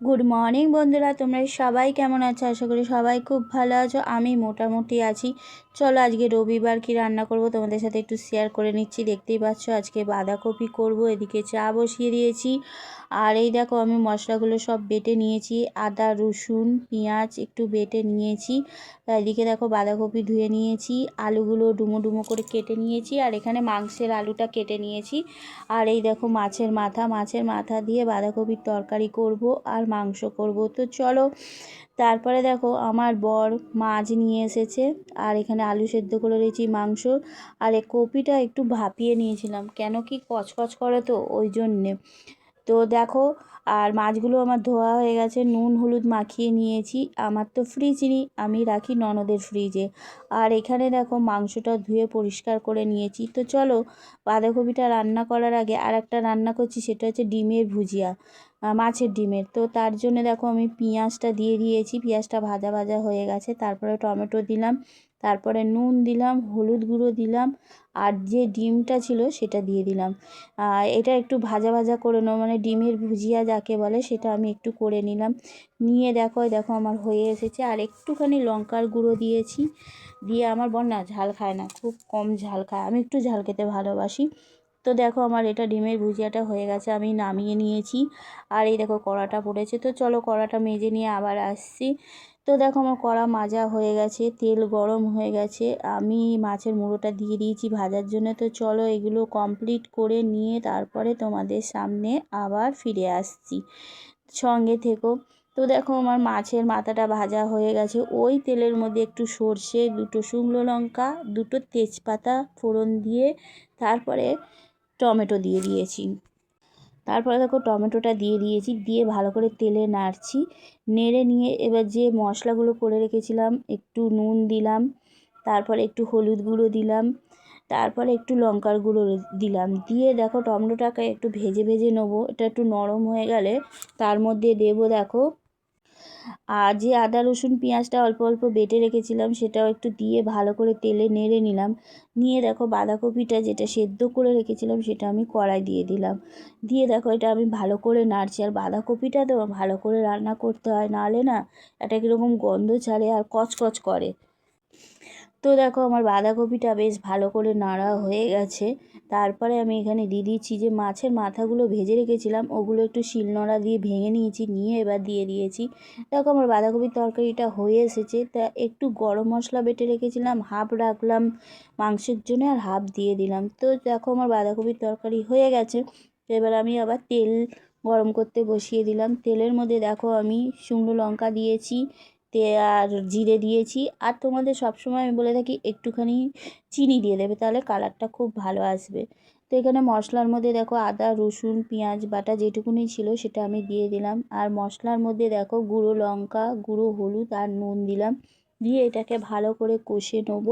Good morning বন্ধুরা। তোমরা সবাই কেমন আছো? আশা করি সবাই খুব ভালো আছো। আমি মোটামুটি আছি। চলো আজকে রবিবার কি রান্না করব তোমাদের সাথে একটু শেয়ার করে নিচ্ছি। দেখতেই পাচ্ছ আজকে বাঁধাকপি করব, এদিকে চা বসিয়ে দিয়েছি। আর এই দেখো আমি মশলাগুলো সব বেটে নিয়েছি, আদা, রসুন, পেঁয়াজ একটু বেটে নিয়েছি। এদিকে দেখো বাঁধাকপি ধুয়ে নিয়েছি, আলুগুলো ডুমো ডুমো করে কেটে নিয়েছি আর এখানে মাংসের আলুটা কেটে নিয়েছি। আর এই দেখো মাছের মাথা মাছের মাথা দিয়ে বাঁধাকপির তরকারি করব আর মাংস করব। তো চলো, তারপরে দেখো আমার বর মাছ নিয়ে এসেছে। আর এখানে আলু সেদ্ধ করে রয়েছি মাংস আর কপিটা একটু ভাপিয়ে নিয়েছিলাম। কেন কি কচকচ করে তো, ওই জন্যে। তো দেখো, আর মাছগুলো আমার ধোয়া হয়ে গেছে, নুন, হলুদ মাখিয়ে নিয়েছি। আমার তো ফ্রিজ নেই, আমি রাখি ননদের ফ্রিজে আর এখানে দেখো মাংসটা ধুয়ে পরিষ্কার করে নিয়েছি। তো চলো, বাঁধাকপিটা রান্না করার আগে আর একটা রান্না করছি, সেটা হচ্ছে ডিমের ভুজিয়া। মাছের ডিমের। তো তার জন্য দেখো আমি পেঁয়াজটা দিয়ে দিয়েছি, পেঁয়াজটা ভাজা ভাজা হয়ে গেছে। তারপরে টমেটো দিলাম, তারপরে নুন দিলাম, হলুদ গুঁড়ো দিলাম, আর যে ডিমটা ছিল সেটা দিয়ে দিলাম। এটা একটু ভাজা ভাজা করে নেব মানে ডিমের ভুজিয়া যাকে বলে সেটা আমি একটু করে নিলাম। নিয়ে দেখো দেখো আমার হয়ে এসেছে। আর একটুখানি লঙ্কার গুঁড়ো দিয়েছি, দিয়ে আমার না ঝাল খায় না, খুব কম ঝাল খায়। আমি একটু ঝাল খেতে ভালোবাসি। তো দেখো আমার এটা ডিমের ভুজিয়াটা হয়ে গেছে, আমি নামিয়ে নিয়েছি। আর এই দেখো কড়াটা পড়েছে, তো চলো কড়াটা মেজে নিয়ে আবার আসছি। তো দেখো আমার কড়া মাজা হয়ে গেছে, তেল গরম হয়ে গেছে, আমি মাছের মুড়োটা দিয়ে দিয়েছি ভাজার জন্য। তো চলো এগুলো কমপ্লিট করে নিয়ে তারপরে তোমাদের সামনে আবার ফিরে আসছি। সঙ্গে থেকো। তো দেখো আমার মাছের মাথাটা ভাজা হয়ে গেছে, ওই তেলের মধ্যে একটু সর্ষে, দুটো শুকনো লঙ্কা, দুটো তেজপাতা ফোড়ন দিয়ে তারপরে টমেটো দিয়ে দিয়েছি। তারপরে দেখো টমেটোটা দিয়ে দিয়েছি, দিয়ে ভালো করে তেলে নাড়ছি। নেড়ে নিয়ে এবার যে মশলাগুলো করে রেখেছিলাম, একটু নুন দিলাম, তারপরে একটু হলুদ গুঁড়ো দিলাম, তারপরে একটু লঙ্কার গুঁড়ো দিলাম। দিয়ে দেখো টমেটোটাকে একটু ভেজে ভেজে নেব। এটা একটু নরম হয়ে গেলে তার মধ্যে দেবো দেখো আর যে আদা, রসুন, পেঁয়াজটা অল্প অল্প বেটে রেখেছিলাম, সেটাও একটু দিয়ে ভালো করে তেলে নেড়ে নিলাম। নিয়ে দেখো বাঁধাকপিটা যেটা সেদ্ধ করে রেখেছিলাম, সেটা আমি কড়াই দিয়ে দিলাম। দিয়ে দেখো এটা আমি ভালো করে নাড়ছি। আর বাঁধাকপিটা তো ভালো করে রান্না করতে হয়, নাহলে না এটা কীরকম গন্ধ ছাড়ে আর কচকচ করে। তো দেখো আমার বাঁধাকপিটা বেশ ভালো করে নাড়া হয়ে গেছে। তারপরে আমি এখানে দিয়ে দিচ্ছি যে মাছের মাথাগুলো ভেজে রেখেছিলাম, ওগুলো একটু শিলনোড়া দিয়ে ভেঙে নিয়েছি, নিয়ে এবার দিয়ে দিয়েছি। দেখো আমার বাঁধাকপির তরকারিটা হয়ে এসেছে, তা একটু গরম মশলা বেটে রেখেছিলাম, হাফ রাখলাম মাংসের জন্য আর হাফ দিয়ে দিলাম। তো দেখো আমার বাঁধাকপির তরকারি হয়ে গেছে, এবার আমি আবার তেল গরম করতে বসিয়ে দিলাম। তেলের মধ্যে দেখো আমি শুকনো লঙ্কা দিয়েছি তে আর জিরে দিয়েছি। আর তোমাদের সবসময় আমি বলে থাকি, একটুখানি চিনি দিয়ে দেবে, তাহলে কালারটা খুব ভালো আসবে। তো এখানে মশলার মধ্যে দেখো আদা, রসুন, পেঁয়াজ, বাটা যেটুকুনি ছিল সেটা আমি দিয়ে দিলাম। আর মশলার মধ্যে দেখো গুঁড়ো লঙ্কা, গুঁড়ো হলুদ আর নুন দিলাম। দিয়ে এটাকে ভালো করে কষে নেব।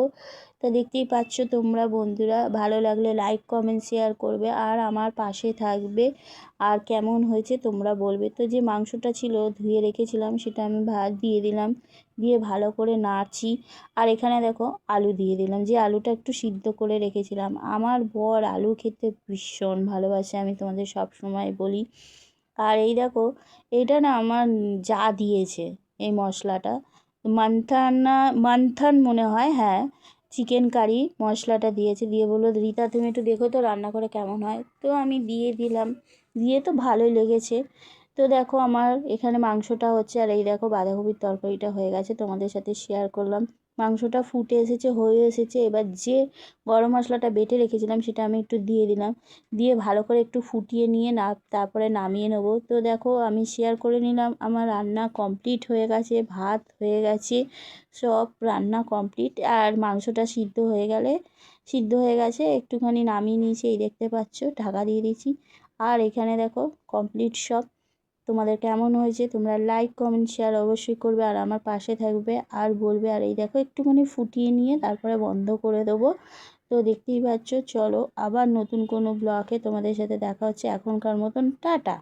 তা দেখতেই পাচ্ছ তোমরা বন্ধুরা, ভালো লাগলে লাইক কমেন্ট শেয়ার করবে আর আমার পাশে থাকবে। আর কেমন হয়েছে তোমরা বলবে। তো যে মাংসটা ছিল ধুয়ে রেখেছিলাম সেটা আমি ভাত দিয়ে দিলাম, দিয়ে ভালো করে নাড়ছি। আর এখানে দেখো আলু দিয়ে দিলাম, যে আলুটা একটু সিদ্ধ করে রেখেছিলাম। আমার বর আলু খেতে ভীষণ ভালোবাসে, আমি তোমাদের সব সময় বলি। আর এই দেখো, এটা না আমার যা দিয়েছে এই মশলাটা। মান্থানা, মান্থান মনে হয় হ্যাঁ। চিকেন কারি, মশলাটা দিয়েছে, দিয়ে বলল, রিতা, তুমি একটু দেখো তো রান্না করে কেমন হয়। তো আমি দিয়ে দিলাম। দিয়ে তো ভালোই লেগেছে। তো দেখো আমার এখানে মাংসটা হচ্ছে, আর এই দেখো বাঁধাকপির তরকারিটা হয়ে গেছে, তোমাদের সাথে শেয়ার করলাম। মাংসটা ফুটে এসেছে, হয়ে এসেছে। এবার যে গরম মশলাটা বেটে রেখেছিলাম সেটা আমি একটু দিয়ে দিলাম। দিয়ে ভালো করে একটু ফুটিয়ে নিয়ে না তারপরে নামিয়ে নেব। তো দেখো, আমি শেয়ার করে নিলাম। আমার রান্না কমপ্লিট হয়ে গেছে, ভাত হয়ে গেছে, সব রান্না কমপ্লিট আর মাংসটা সিদ্ধ হয়ে গেলে, সিদ্ধ হয়ে গেছে, একটুখানি নামিয়ে নিয়েছি, এই দেখতে পাচ্ছ, ঢাকা দিয়ে দিয়েছি। আর এখানে দেখো কমপ্লিট সব তোমাদের কেমন হয়েছে? তোমরা লাইক কমেন্ট শেয়ার অবশ্যই করবে আর আমার পাশে থাকবে আর বলবে। আর এই দেখো, একটুখানি ফুটিয়ে নিয়ে তারপরে বন্ধ করে দেবো। তো দেখতেই পাচ্ছ, চলো আবার নতুন কোনো ব্লগে তোমাদের সাথে দেখা হচ্ছে। এখনকার মতন টাটা।